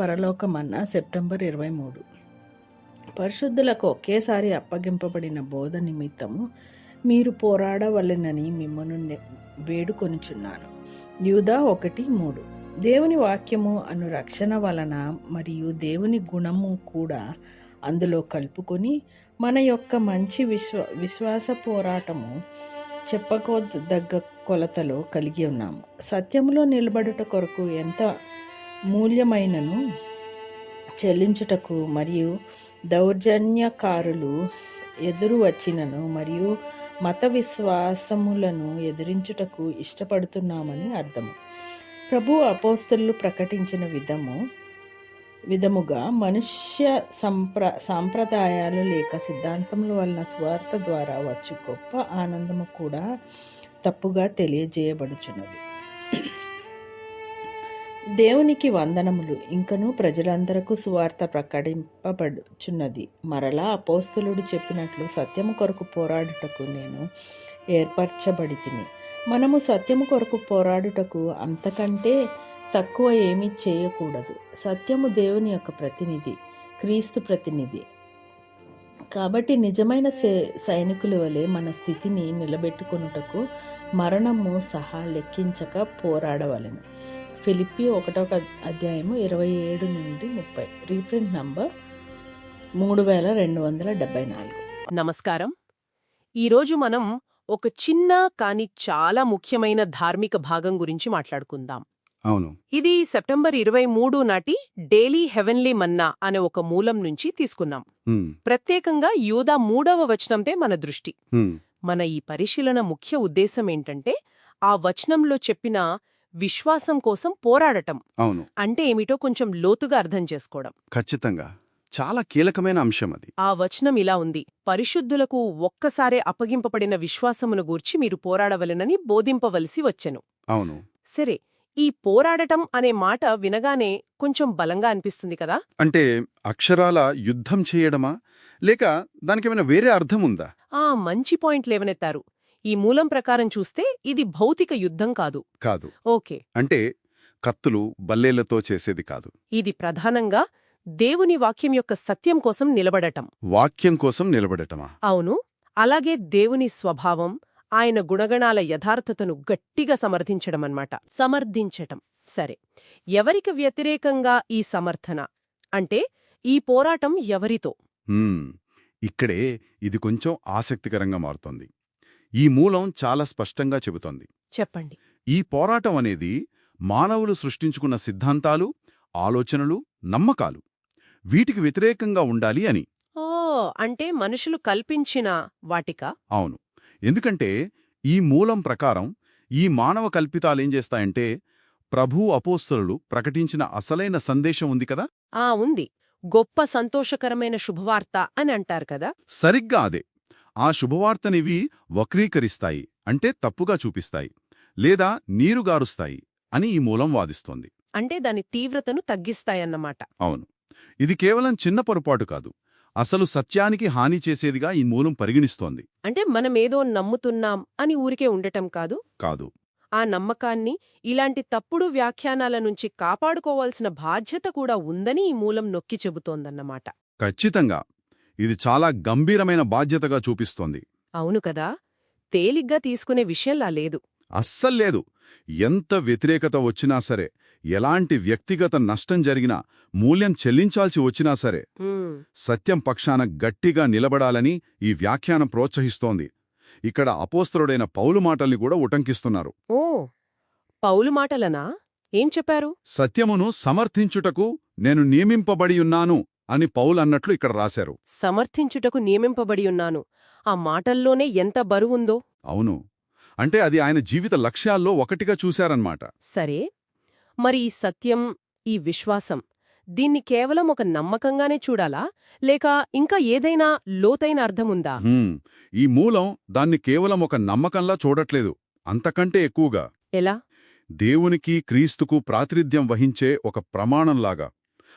పరలోకమన్న September ఇరవై మూడు. పరిశుద్ధులకు ఒకేసారి అప్పగింపబడిన బోధ నిమిత్తము మీరు పోరాడవలెనని మిమ్మల్ని వేడుకొనుచున్నాను. యూదా ఒకటి మూడు. దేవుని వాక్యము అను రక్షణ వలన మరియు దేవుని గుణము కూడా అందులో కలుపుకొని మన యొక్క మంచి విశ్వ విశ్వాస పోరాటము చెప్పకోదగ్గ కొలతలో కలిగి ఉన్నాము. సత్యములో నిలబడుట కొరకు ఎంత మూల్యమైనను చెల్లించుటకు మరియు దౌర్జన్యకారులు ఎదురు వచ్చినను మరియు మత విశ్వాసములను ఎదిరించుటకు ఇష్టపడుతున్నామని అర్థము. ప్రభు అపోస్తులు ప్రకటించిన విధము విధముగా మనుష్య సంప్ర సాంప్రదాయాలు లేక సిద్ధాంతముల వలన స్వార్థ ద్వారా వచ్చు గొప్ప ఆనందము కూడా తప్పుగా తెలియజేయబడుచున్నది. దేవునికి వందనములు. ఇంకను ప్రజలందరకు సువార్త ప్రకటింపబడుచున్నది. మరలా అపోస్తులుడు చెప్పినట్లు సత్యము కొరకు పోరాడుటకు నేను ఏర్పరచబడి తిని మనము సత్యము కొరకు పోరాడుటకు అంతకంటే తక్కువ ఏమీ చేయకూడదు. సత్యము దేవుని యొక్క ప్రతినిధి క్రీస్తు ప్రతినిధి. కాబట్టి నిజమైన సైనికుల వలె మన స్థితిని నిలబెట్టుకొనుటకు మరణము సహా లెక్కించక పోరాడవలెను. ఫిలిప్పి ఒకటో అధ్యాయము ఇరవై ఏడు నుండి ముప్పై. రీప్రింట్ నంబర్ మూడు వేల రెండు వందల డెబ్బై నాలుగు. నమస్కారం. ఈరోజు మనం ఒక చిన్న కాని చాలా ముఖ్యమైన ధార్మిక భాగం గురించి మాట్లాడుకుందాం. అవును. ఇది సెప్టెంబర్ ఇరవై మూడు నాటి డైలీ హెవెన్లీ మన్నా అనే ఒక మూలం నుంచి తీసుకున్నాం. హ్మ్, ప్రత్యేకంగా యూదా మూడవ వచనంతే మన దృష్టి. హ్మ్, మన ఈ పరిశీలన ముఖ్య ఉద్దేశం ఏంటంటే ఆ వచనంలో చెప్పిన విశ్వాసం కోసం పోరాడటం అవును. అంటే ఏమిటో కొంచెం లోతుగా అర్థం చేసుకోవడం. ఖచ్చితంగా. చాలా కీలకమైన అంశం అది. ఆ వచనం ఇలా ఉంది. పరిశుద్ధులకు ఒక్కసారే అప్పగింపబడిన విశ్వాసమును గూర్చి మీరు పోరాడవలెనని బోధింపవలసి వచ్చెను. అవును. సరే ఈ పోరాడటం అనే మాట వినగానే కొంచెం బలంగా అనిపిస్తుంది కదా? అంటే అక్షరాల యుద్ధం చేయడమా? లేక దానికేమైనా వేరే అర్థం ఉందా? ఆ మంచి పాయింట్ లేవనెత్తారు ఈ మూలం ప్రకారం చూస్తే ఇది భౌతిక యుద్ధం కాదు. కాదు. ఓకే. అంటే కత్తులు బల్లేలతో చేసేది కాదు. ఇది ప్రధానంగా దేవుని వాక్యం యొక్క సత్యం కోసం నిలబడటం. వాక్యం కోసం నిలబడటమా? అవును. అలాగే దేవుని స్వభావం ఆయన గుణగణాల యథార్థతను గట్టిగా సమర్థించడమన్నమాట. సమర్థించటం. సరే. ఎవరికి వ్యతిరేకంగా ఈ సమర్థన? అంటే ఈ పోరాటం ఎవరితో? ఇక్కడే ఇది కొంచెం ఆసక్తికరంగా మారుతోంది. ఈ మూలం చాలా స్పష్టంగా చెబుతోంది. చెప్పండి. ఈ పోరాటం అనేది మానవులు సృష్టించుకున్న సిద్ధాంతాలు ఆలోచనలు నమ్మకాలు. వీటికి వ్యతిరేకంగా ఉండాలి అని. ఓ అంటే మనుషులు కల్పించిన వాటిక? అవును. ఎందుకంటే ఈ మూలం ప్రకారం ఈ మానవ కల్పితాలేం చేస్తాయంటే ప్రభు అపోస్తలు ప్రకటించిన అసలైన సందేశం ఉంది కదా? ఆ ఉంది. గొప్ప సంతోషకరమైన శుభవార్త అని అంటారు కదా? సరిగ్గా అదే. ఆ శుభవార్తనివి వక్రీకరిస్తాయి అంటే తప్పుగా చూపిస్తాయి లేదా నీరుగారుస్తాయి అని ఈ మూలం వాదిస్తోంది. అంటే దాని తీవ్రతను తగ్గిస్తాయన్నమాట. అవును. ఇది కేవలం చిన్న పొరపాటు కాదు. అసలు సత్యానికి హాని చేసేదిగా ఈ మూలం పరిగణిస్తోంది. అంటే మనమేదో నమ్ముతున్నాం అని ఊరికే ఉండటం కాదు? కాదు. ఆ నమ్మకాన్ని ఇలాంటి తప్పుడు వ్యాఖ్యానాల నుంచి కాపాడుకోవాల్సిన బాధ్యత కూడా ఉందని ఈ మూలం నొక్కి చెబుతోందన్నమాట. ఖచ్చితంగా. ఇది చాలా గంభీరమైన బాధ్యతగా చూపిస్తోంది. అవును కదా? తేలిగ్గా తీసుకునే విషయంలా లేదు. అస్సల్లేదు ఎంత వ్యతిరేకత వచ్చినా సరే ఎలాంటి వ్యక్తిగత నష్టం జరిగినా మూల్యం చెల్లించాల్సి వచ్చినా సరే సత్యం పక్షాన గట్టిగా నిలబడాలని ఈ వ్యాఖ్యానం ప్రోత్సహిస్తోంది. ఇక్కడ అపోస్తలుడైన పౌలు మాటల్ని కూడా ఉటంకిస్తున్నారు. ఓ! పౌలు మాటలనా? ఏం చెప్పారు? సత్యమును సమర్థించుటకు నేను నియమింపబడియున్నాను అని పౌలు అన్నట్లు ఇక్కడ రాశారు. సమర్థించుటకు నియమింపబడి ఉన్నాను. ఆ మాటల్లోనే ఎంత బరువుందో? అవును. అంటే అది ఆయన జీవిత లక్ష్యాల్లో ఒకటిగా చూశారన్నమాట. సరే. మరి ఈ సత్యం ఈ విశ్వాసం దీన్ని కేవలం ఒక నమ్మకంగానే చూడాలా? లేక ఇంకా ఏదైనా లోతైన అర్థముందా? ఈ మూలం దాన్ని కేవలం ఒక నమ్మకంలా చూడట్లేదు. అంతకంటే ఎక్కువగా. ఎలా? దేవునికి క్రీస్తుకు ప్రాతినిధ్యం వహించే ఒక ప్రమాణంలాగా.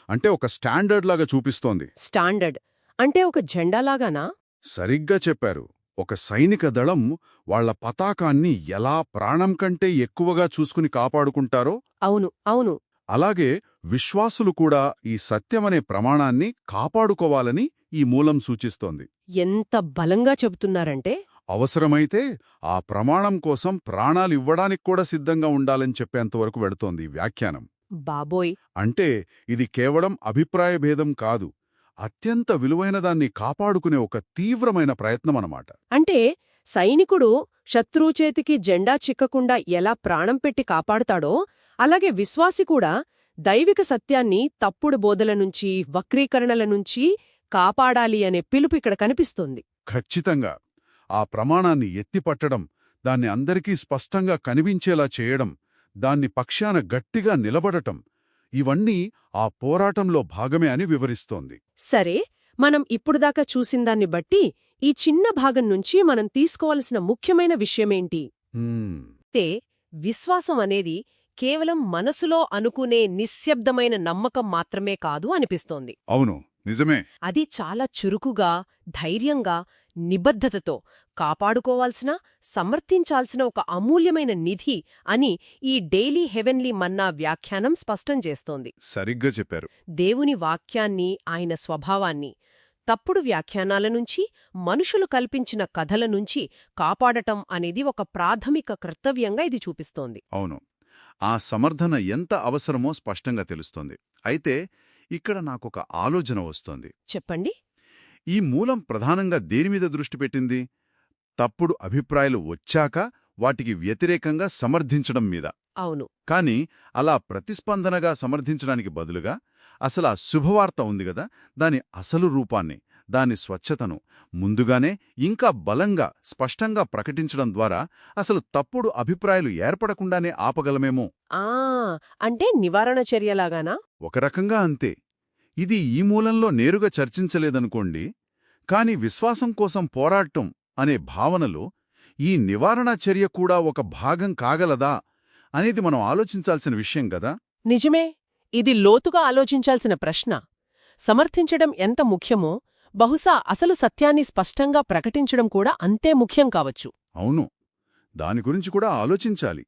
అంటే ఒక స్టాండర్డ్ లాగా చూపిస్తోంది. స్టాండర్డ్. అంటే ఒక జెండాలాగానా సరిగ్గా చెప్పారు. ఒక సైనిక దళం వాళ్ళ పతాకాన్ని ఎలా ప్రాణం కంటే ఎక్కువగా చూసుకుని కాపాడుకుంటారో? అవును అవును. అలాగే విశ్వాసులు కూడా ఈ సత్యమనే ప్రమాణాన్ని కాపాడుకోవాలని ఈ మూలం సూచిస్తోంది. ఎంత బలంగా చెబుతున్నారంటే? అవసరమైతే ఆ ప్రమాణం కోసం ప్రాణాలివ్వడానికి కూడా సిద్ధంగా ఉండాలని చెప్పేంతవరకు వెడుతోంది ఈ వ్యాఖ్యానం. బాబోయ్! అంటే ఇది కేవలం అభిప్రాయ భేదం కాదు అత్యంత విలువైన దాన్ని కాపాడుకునే ఒక తీవ్రమైన ప్రయత్నమన్నమాట అంటే సైనికుడు శత్రువు చేతికి జెండా చిక్కకుండా ఎలా ప్రాణం పెట్టి కాపాడుతాడో అలాగే విశ్వాసి కూడా దైవిక సత్యాన్ని తప్పుడు బోధల నుంచి వక్రీకరణల నుంచి కాపాడాలి అనే పిలుపు ఇక్కడ కనిపిస్తోంది. ఖచ్చితంగా! ఆ ప్రమాణాన్ని ఎత్తిపట్టడం దాన్ని అందరికీ స్పష్టంగా కనిపించేలా చేయడం దాన్ని పక్షాన గట్టిగా నిలబడటం ఇవన్నీ ఆ పోరాటంలో భాగమే అని వివరిస్తోంది. సరే మనం ఇప్పుడుదాకా చూసిందాన్ని బట్టి ఈ చిన్న భాగం నుంచి మనం తీసుకోవలసిన ముఖ్యమైన విషయమేంటి? హ్మ్, తే విశ్వాసం అనేది కేవలం మనసులో అనుకునే నిశ్శబ్దమైన నమ్మకం మాత్రమే కాదు అనిపిస్తోంది. అవును నిజమే. అది చాలా చురుకుగా ధైర్యంగా నిబద్ధతతో కాపాడుకోవాల్సిన సమర్థించాల్సిన ఒక అమూల్యమైన నిధి అని ఈ డైలీ హెవెన్లీ మన్నా వ్యాఖ్యానం స్పష్టం చేస్తోంది. సరిగ్గా చెప్పారు. దేవుని వాక్యాన్ని ఆయన స్వభావాన్ని తప్పుడు వ్యాఖ్యానాల నుంచి మనుషులు కల్పించిన కథల నుంచి కాపాడటం అనేది ఒక ప్రాథమిక కర్తవ్యంగా ఇది చూపిస్తోంది. అవును. ఆ సమర్థన ఎంత అవసరమో స్పష్టంగా తెలుస్తోంది. అయితే ఇక్కడ నాకొక ఆలోచన వస్తోంది. చెప్పండి. ఈ మూలం ప్రధానంగా దేనిమీద దృష్టి పెట్టింది? తప్పుడు అభిప్రాయాలు వచ్చాక వాటికి వ్యతిరేకంగా సమర్థించడం మీద. అవును. కాని అలా ప్రతిస్పందనగా సమర్థించడానికి బదులుగా అసలు ఆ శుభవార్త ఉంది గదా దాని అసలు రూపాన్ని దాని స్వచ్ఛతను ముందుగానే ఇంకా బలంగా స్పష్టంగా ప్రకటించడం ద్వారా అసలు తప్పుడు అభిప్రాయాలు ఏర్పడకుండానే ఆపగలమేమో? అంటే నివారణ చర్యలాగానా? ఒక రకంగా అంతే. ఇది ఈ మూలంలో నేరుగా చర్చించలేదనుకోండి. కాని విశ్వాసం కోసం పోరాటం అనే భావనలో ఈ నివారణ చర్య కూడా ఒక భాగం కాగలదా అనేది మనం ఆలోచించాల్సిన విషయం గదా? నిజమే. ఇది లోతుగా ఆలోచించాల్సిన ప్రశ్న. సమర్థించడం ఎంత ముఖ్యమో బహుశా అసలు సత్యాన్ని స్పష్టంగా ప్రకటించడం కూడా అంతే ముఖ్యం కావచ్చు. అవును. దాని గురించి కూడా ఆలోచించాలి.